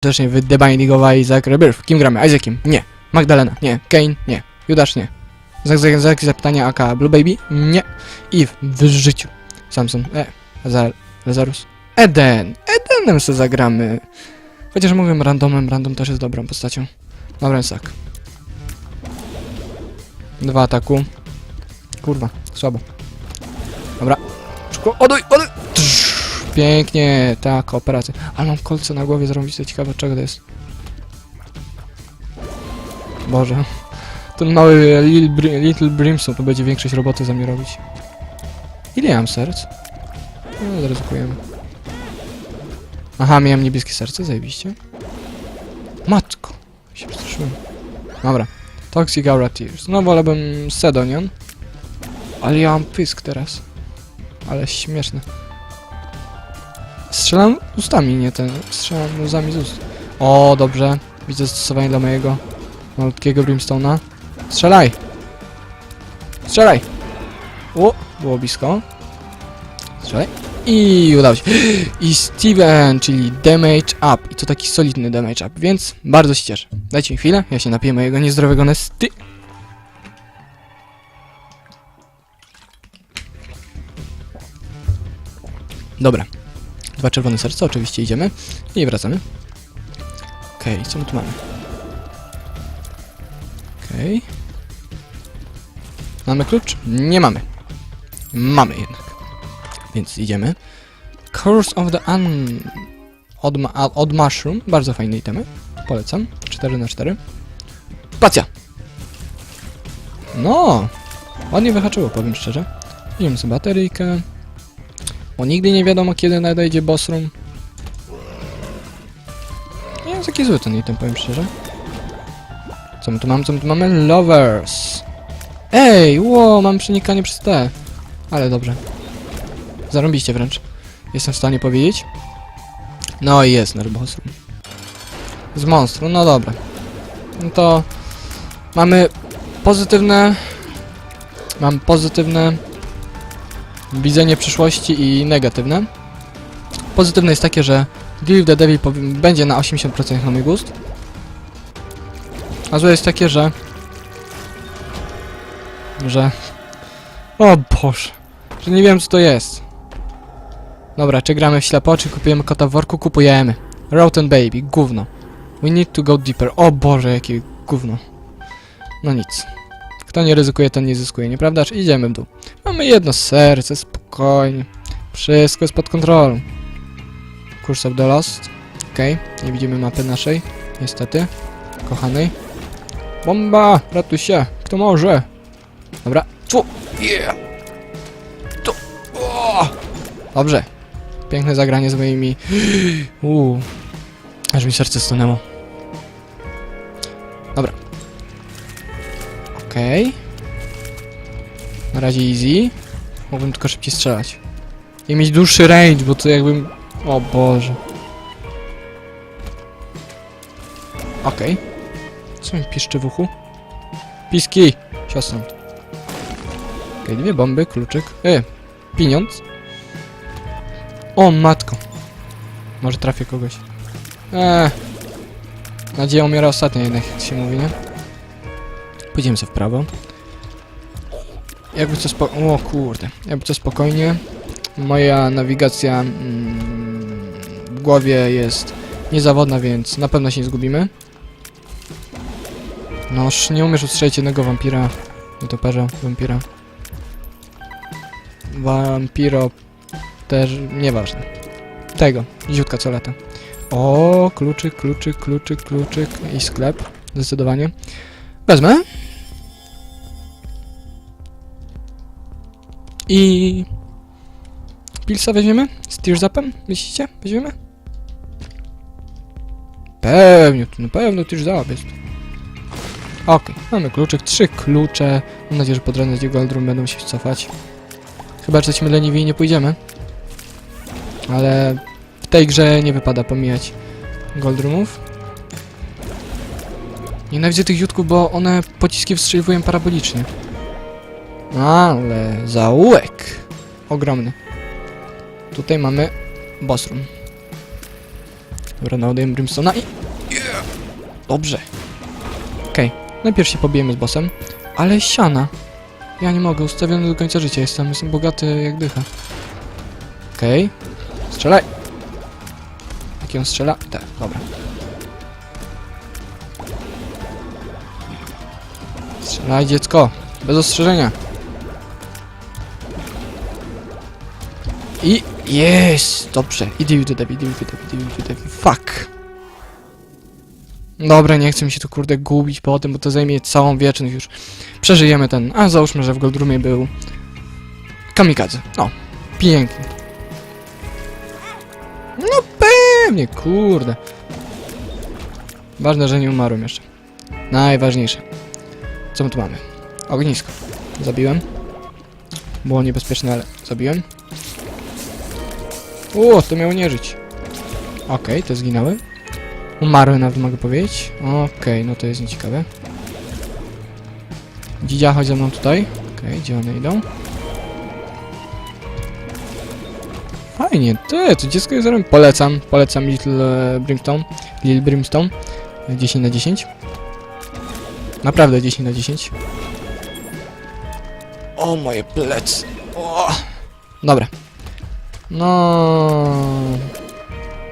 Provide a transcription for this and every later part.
Też nie, wy The Binding of Isaac Rebirth. Kim gramy? Isaaciem? Nie. Magdalena? Nie. Kane? Nie. Judasz? Nie. Zak, zak, zak zapytania AK Blue Baby? Nie. Eve? W życiu. Samson? E. Lazar, Lazarus? Eden! Edenem se zagramy. Chociaż mówię randomem, random też jest dobrą postacią. Dobra, sak. Dwa ataku. Kurwa, słabo. Dobra. Oduj, oduj! Pięknie, tak, operacja. Ale mam kolce na głowie, zrobić ciekawe, czego to jest. Boże. Ten mały Little, Little Brimstone to będzie większość roboty za mnie robić. Ile mam serc? No, zaryzykujemy. Aha, miałem niebieskie serce, zajebiście. Matko. Się przestraszyłem. Dobra. Toxic Aura Tears. No wolałbym Sedonion. Ale ja mam pysk teraz. Ale śmieszne. Strzelam ustami, nie ten. Strzelam łzami z ust. O, dobrze. Widzę zastosowanie dla mojego malutkiego Brimstone'a. Strzelaj! Strzelaj! O, było blisko. Strzelaj. I udało się. I Steven, czyli damage up. I to taki solidny damage up, więc bardzo się cieszę. Dajcie mi chwilę, ja się napiję mojego niezdrowego nesty. Dobra. Dwa czerwone serca, oczywiście idziemy. I wracamy. Okej, co my tu mamy? Okej. Mamy klucz? Nie mamy. Mamy jednak. Więc idziemy. Curse of the Un... Od, od Mushroom. Bardzo fajne itemy. Polecam. 4 na 4 Spacja! No! Ładnie wyhaczyło, powiem szczerze. Idziemy sobie bateryjkę. Bo nigdy nie wiadomo, kiedy nadejdzie boss room. Nie jest taki zły ten item, powiem szczerze. Co my tu mamy? Co my tu mamy? Lovers! Ej, ło, mam przenikanie przez te. Ale dobrze. Zarąbiście wręcz. Jestem w stanie powiedzieć. No i jest room. Z monstru, no dobra. No to... Mamy pozytywne... Mam pozytywne widzenie przyszłości i negatywne. Pozytywne jest takie, że Deal the Devil będzie na 80% na mój gust. A złe jest takie, że... Że... O Boże. Że nie wiem co to jest. Dobra, czy gramy w ślepo, czy kupujemy kota w worku? Kupujemy. Rotten Baby, gówno. We need to go deeper. O Boże, jakie gówno. No nic. Kto nie ryzykuje, ten nie zyskuje, nieprawdaż? Idziemy w dół. Mamy jedno serce, spokojnie. Wszystko jest pod kontrolą. Curse of the Lost. Okej, nie widzimy mapy naszej, niestety. Kochanej. Bomba! Ratuj się! Kto może? Dobra. Tu! Yeah! Tu! Dobrze. Piękne zagranie z moimi... Uuu. Aż mi serce stanęło. Dobra. Okej. Na razie easy. Mógłbym tylko szybciej strzelać. I mieć dłuższy range, bo to jakbym... O Boże. Okej. Co mi piszczy w uchu? Piski! Siostrą. Okej, dwie bomby, kluczyk. E, pieniądz. O, matko. Może trafię kogoś. Eee. Nadzieja umiera ostatnia jednak, jak się mówi, nie? Pójdziemy sobie w prawo. Jakby co spo... O kurde. Jakby co spokojnie. Moja nawigacja mm, w głowie jest niezawodna, więc na pewno się nie zgubimy. Noż, nie umiesz ustrzelić jednego wampira. Nietoperza, wampira. Wampiro też nieważne. Tego, ziutka co lata. O, kluczyk, kluczyk, kluczyk, kluczyk i sklep. Zdecydowanie. Wezmę. I... Pilsa weźmiemy? Z Tears Upem? Myślicie? Weźmiemy? Pewnie, tu na pewno Tears Up jest. Okej, mamy kluczyk, trzy klucze. Mam nadzieję, że pod ranem z Goldroom będą się cofać. Chyba, że jesteśmy leniwi i nie pójdziemy. Ale w tej grze nie wypada pomijać Goldroomów. Nienawidzę tych jutków, bo one pociski wstrzeliwują parabolicznie. Ale zaułek. Ogromny. Tutaj mamy boss room. Dobra, naładujemy Brimstone'a i... Dobrze. Okej, najpierw się pobijemy z bossem, ale siana. Ja nie mogę, ustawiony do końca życia jestem, jestem bogaty jak dycha. Okej. Strzelaj! Jak on strzela? Tak, dobra. Strzelaj dziecko! Bez ostrzeżenia! I jest! Dobrze. Idę idę debi, idę do debi. Fuck! Dobra, nie chcę mi się tu kurde gubić po tym, bo to zajmie całą wieczność już. Przeżyjemy ten. A załóżmy, że w Goldroomie był kamikadze. No, pięknie. No pewnie, kurde. Ważne, że nie umarłem jeszcze. Najważniejsze. Co my tu mamy? Ognisko. Zabiłem. Było niebezpieczne, ale zabiłem. O, to miało nie żyć. Okej, to zginęły. Umarły nawet mogę powiedzieć. Okej, no to jest nieciekawe. Dzidzia, chodź ze mną tutaj. Okej, gdzie one idą? Fajnie, ty, to dziecko jest zarem. Polecam, polecam Little e, Brimstone. Little Brimstone. 10 na 10. Naprawdę 10 na 10. O, moje plecy. O. Dobra. No.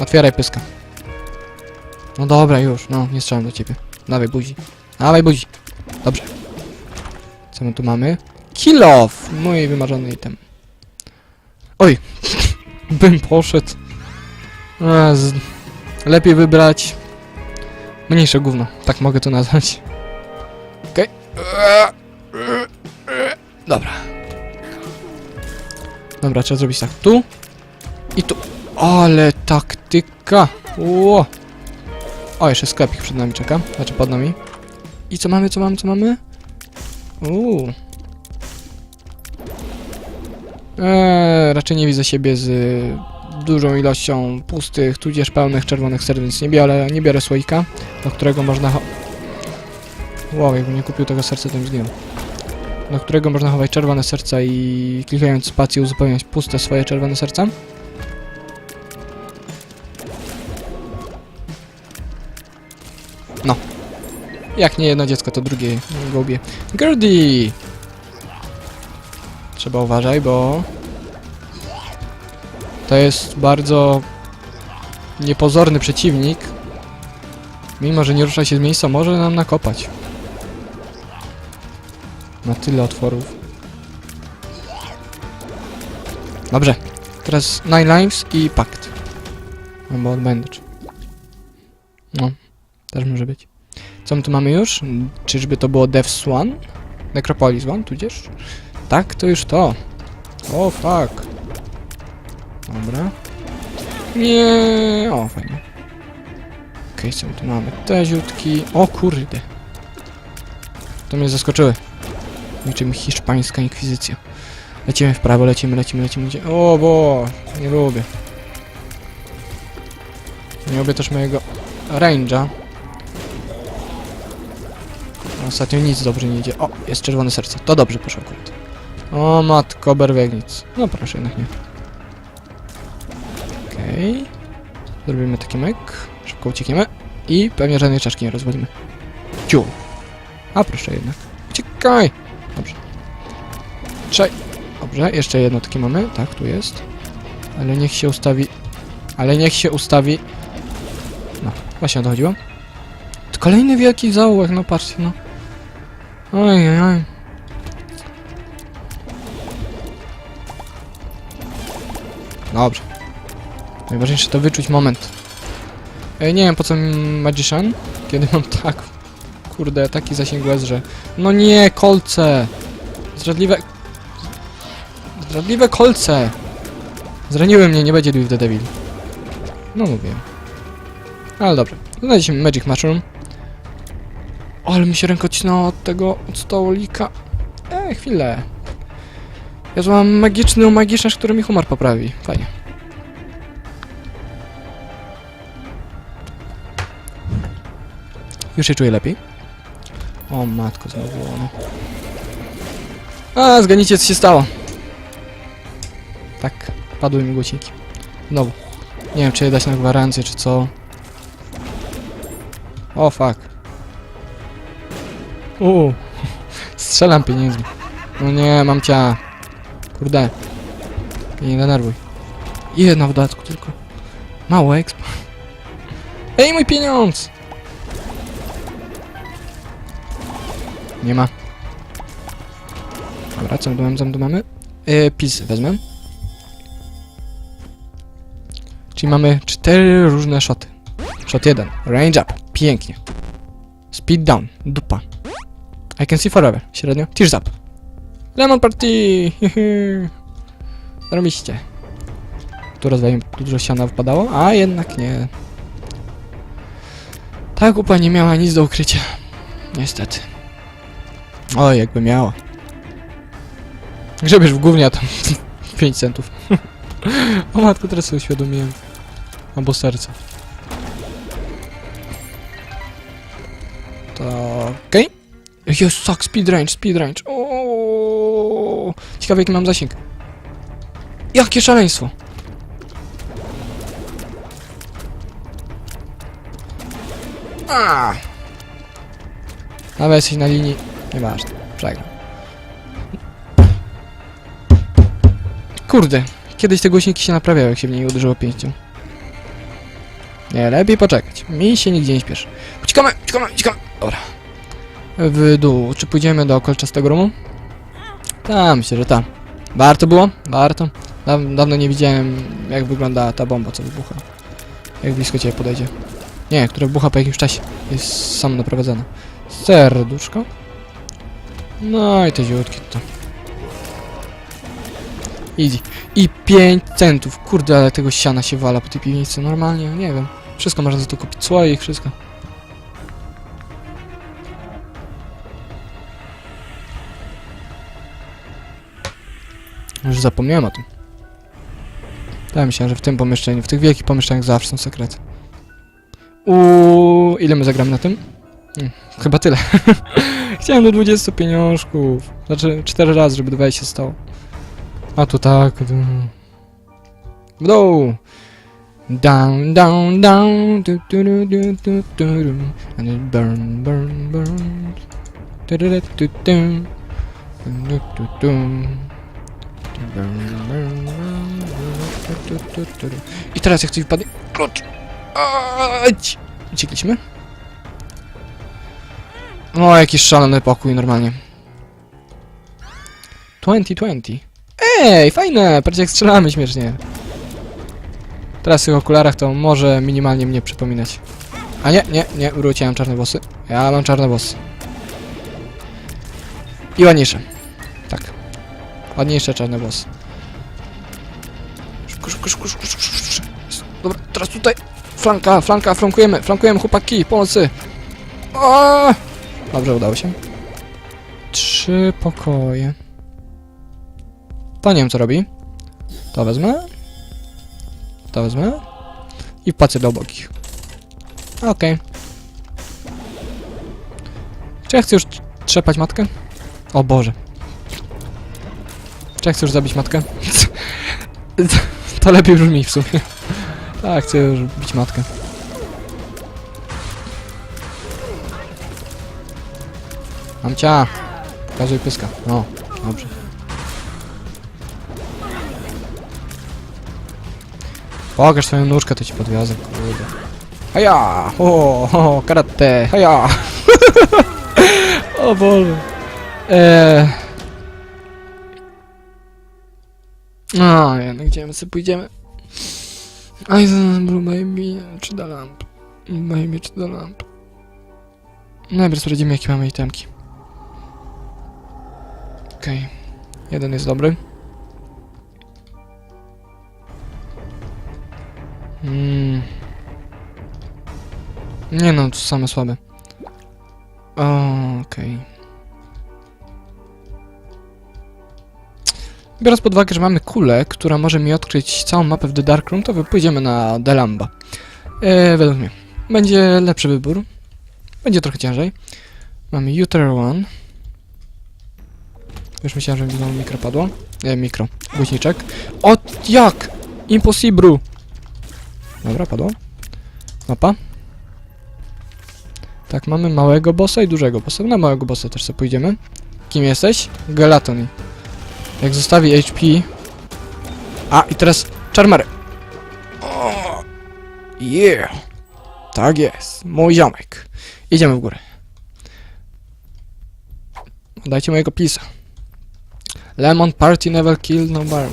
Otwieraj pyska. No dobra, już, no, nie strzelam do ciebie. Dawaj buzi. Dawaj buzi. Dobrze. Co my tu mamy? Kill off! Mój wymarzony item. Oj! Bym poszedł. Z... Lepiej wybrać... Mniejsze gówno, tak mogę to nazwać. Okej. Dobra. Dobra, trzeba zrobić tak. Tu i tu. Ale taktyka. Ło. O, jeszcze sklepik przed nami czeka. Znaczy pod nami. I co mamy, co mamy, co mamy? Uuu. Eee, raczej nie widzę siebie z y, dużą ilością pustych, tudzież pełnych czerwonych serc, nie biorę, nie biorę słoika, do którego można... Wow, jakbym nie kupił tego serca, to bym zginął. Do którego można chować czerwone serca i klikając spację uzupełniać puste swoje czerwone serca. Jak nie jedno dziecko, to drugie głupie. Gertie! Trzeba uważaj, bo... To jest bardzo... niepozorny przeciwnik. Mimo, że nie rusza się z miejsca, może nam nakopać. Ma tyle otworów. Dobrze. Teraz Nine Lives i Pakt. Albo Bandage. No. Też może być. Co my tu mamy już? Czyżby to było Death's One? Necropolis One, tudzież? Tak, to już to. O, fuck. Dobra. Nie, o, fajnie. Okej, co my tu mamy? Te ziutki. O kurde. To mnie zaskoczyły. Niczym hiszpańska inkwizycja. Lecimy w prawo, lecimy, lecimy, lecimy. Gdzie? O, bo nie lubię. Nie lubię też mojego range'a. Ostatnio nic dobrze nie idzie. O, jest czerwone serce. To dobrze poszło akurat. O, matko, berwegnic. No proszę, jednak nie. Okej. Zrobimy taki myk. Szybko uciekniemy. I pewnie żadnej czaszki nie rozwalimy. Ciu. A proszę jednak. Uciekaj! Dobrze. Trzej. Dobrze, jeszcze jedno takie mamy. Tak, tu jest. Ale niech się ustawi... Ale niech się ustawi... No, właśnie o to chodziło. Kolejny wielki zaułek, no patrzcie, no. Oj, oj. Dobrze. Najważniejsze to wyczuć moment. Ej, nie wiem po co mi Magician, kiedy mam tak... Kurde, taki zasięg łez, że... No nie, kolce! Zdradliwe... Zdradliwe kolce! Zraniły mnie, nie będzie Duke the Devil. No mówię. Ale dobrze. Znaleźliśmy Magic Mushroom. Ale mi się ręka odcinała od tego, od stolika. Ej, chwilę. Ja złam magiczny magiczność, który mi humor poprawi. Fajnie. Już się czuję lepiej. O matko, znowu ono. A, zganicie co się stało. Tak, padły mi głośniki. Znowu. Nie wiem, czy je dać na gwarancję, czy co. O, fuck. Uuu. Strzelam pieniędzmi. No nie, mam cię. Kurde. Nie denerwuj. Jedna w dodatku tylko. Mało exp. Ej, mój pieniądz! Nie ma. Dobra, co mamy, co tu mamy? Yy, pis wezmę. Czyli mamy cztery różne shoty. Shot 1. Range up. Pięknie. Speed down. Dupa. I can see forever. Średnio. Tears up. Lemon party. Robiście. Tu rozwaliłem, tu dużo siana wypadało, a jednak nie. Ta kupa nie miała nic do ukrycia. Niestety. Oj, jakby miała. Grzebiesz w gównie, a tam 5 centów. o matko, teraz sobie uświadomiłem. Albo serce. To okej. Okay. Jest, suck, speed range, speed range. Ciekawe jaki mam zasięg. Jakie szaleństwo. A. Nawet jesteś na linii. Nieważne. Przegram. Kurde. Kiedyś te głośniki się naprawiały, jak się w niej uderzyło pięścią. Nie, lepiej poczekać. Mi się nigdzie nie śpieszy. Uciekamy, uciekamy, uciekamy. Dobra. W dół. Czy pójdziemy do kolczastego rumu? Tam, myślę, że tam. Warto było? Warto. Daw dawno nie widziałem, jak wygląda ta bomba, co wybucha. Jak blisko ciebie podejdzie. Nie, która wybucha po jakimś czasie. Jest sam naprowadzona. Serduszko. No i te ziutki to. Easy. I 5 centów. Kurde, ale tego siana się wala po tej piwnicy. Normalnie, nie wiem. Wszystko można za to kupić. Słoik, wszystko. Już zapomniałem o tym. Ja myślałem, że w tym pomieszczeniu, w tych wielkich pomieszczeniach zawsze są sekrety. Uuu, ile my zagramy na tym? Hmm, chyba tyle. Chciałem do 20 pieniążków. Znaczy 4 razy, żeby 20 się stało. A tu tak. W dół. Down, down, down. Tu, tu, tu, tu, tu, tu, tu. And it burn, burn, burn. Tu, tu, tu, tu. Tu, tu, tu. Burn, I teraz jak coś wpadnie. Klucz. Ać! Uciekliśmy? O, jakiś szalony pokój normalnie. 2020. Ej, fajne! Patrzcie jak strzelamy śmiesznie. Teraz w tych okularach to może minimalnie mnie przypominać. A nie, nie, nie, wróciłem czarne włosy. Ja mam czarne włosy. I ładniejsze. Tak. Ładniejsze czarne włosy. Szybko, szybko, szybko, szybko, szybko, szybko. Dobra, teraz tutaj. Flanka, flanka, flankujemy, flankujemy, chłopaki, pomocy. O! Dobrze, udało się. Trzy pokoje. To nie wiem, co robi. To wezmę. To wezmę. I wpłacę do obokich. Okej. Czy ja chcę już trzepać matkę? O Boże. Czy już zabić matkę? to lepiej brzmi w sumie. Tak, chcę już bić matkę. Mam cię. Pokazuj pyska. O, dobrze. Pokaż swoją nóżkę, to ci podwiozę, kurde. Haja! O, o, karate! Haja! o Boże. Eee. A, ja, no gdzie sobie pójdziemy? Aj, blue baby, czy da lamp? Baby, czy da lamp? Najpierw sprawdzimy, jakie mamy itemki. Okej. Jeden jest dobry. Mm. Nie no, to same słabe. Okej. Biorąc pod uwagę, że mamy kulę, która może mi odkryć całą mapę w The Dark Room, to pójdziemy na Delamba. E, według mnie. Będzie lepszy wybór. Będzie trochę ciężej. Mamy Utero One. Już myślałem, że mi znowu mikro padło. E, mikro. Głośniczek. O, jak? Impossible! Dobra, padło. Mapa. Tak, mamy małego bossa i dużego bossa. Na małego bossa też sobie pójdziemy. Kim jesteś? Gelatony. Jak zostawi HP... A, i teraz Charmary. O, yeah. Tak jest, mój ziomek. Idziemy w górę. Dajcie mojego pisa. Lemon party never killed nobody.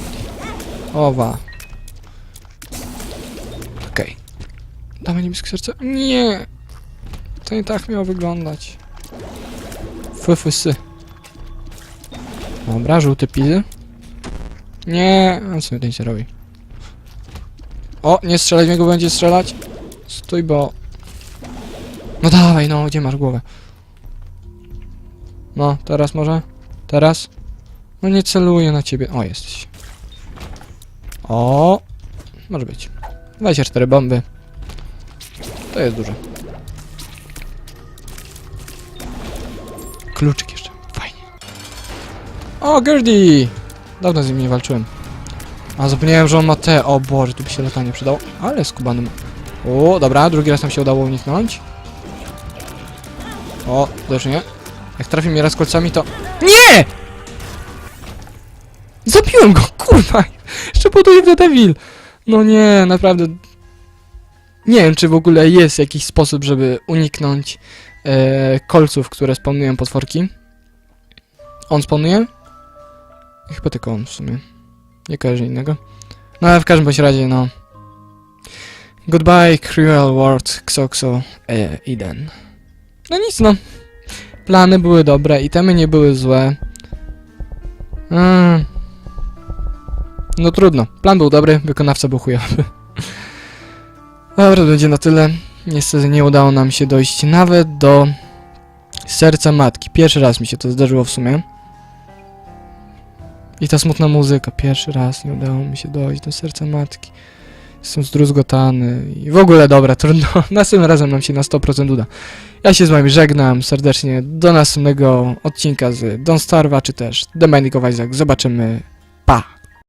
Owa. Okej. Damy niebieskie serce. Nie! To nie tak miało wyglądać. Fy, fy, sy. Dobra, żółte pizy. Nie, a co mi ten się robi? O, nie strzelaj w niego, będzie strzelać. Stój, bo... No dawaj, no, gdzie masz głowę? No, teraz może? Teraz? No nie celuję na ciebie. O, jesteś. O, może być. 24 bomby. To jest dużo. Kluczyk. O, Gerdy! Dawno z nim nie walczyłem. A zapomniałem, że on ma te. O Boże, tu by się latanie przydało. Ale skubany. ma. O, dobra, drugi raz nam się udało uniknąć. O, też nie. Jak trafi mnie raz kolcami, to... Nie! Zabiłem go, kurwa! Jeszcze poduje The Devil! No nie, naprawdę... Nie wiem, czy w ogóle jest jakiś sposób, żeby uniknąć e, kolców, które spawnują potworki. On spawnuje? Chyba tylko on w sumie. Nie kojarzę innego. No ale w każdym bądź razie, no. Goodbye, cruel world, Xoxo, e, Eden. No nic, no. Plany były dobre, itemy nie były złe. Mm. No trudno. Plan był dobry, wykonawca był chujowy. Dobra, będzie na tyle. Niestety nie udało nam się dojść nawet do serca matki. Pierwszy raz mi się to zdarzyło w sumie. I ta smutna muzyka. Pierwszy raz nie udało mi się dojść do serca matki. Jestem zdruzgotany i w ogóle dobra, trudno. Następnym razem nam się na 100% uda. Ja się z wami żegnam serdecznie. Do następnego odcinka z Don't Starva, czy też The Binding of Isaac. Zobaczymy. Pa!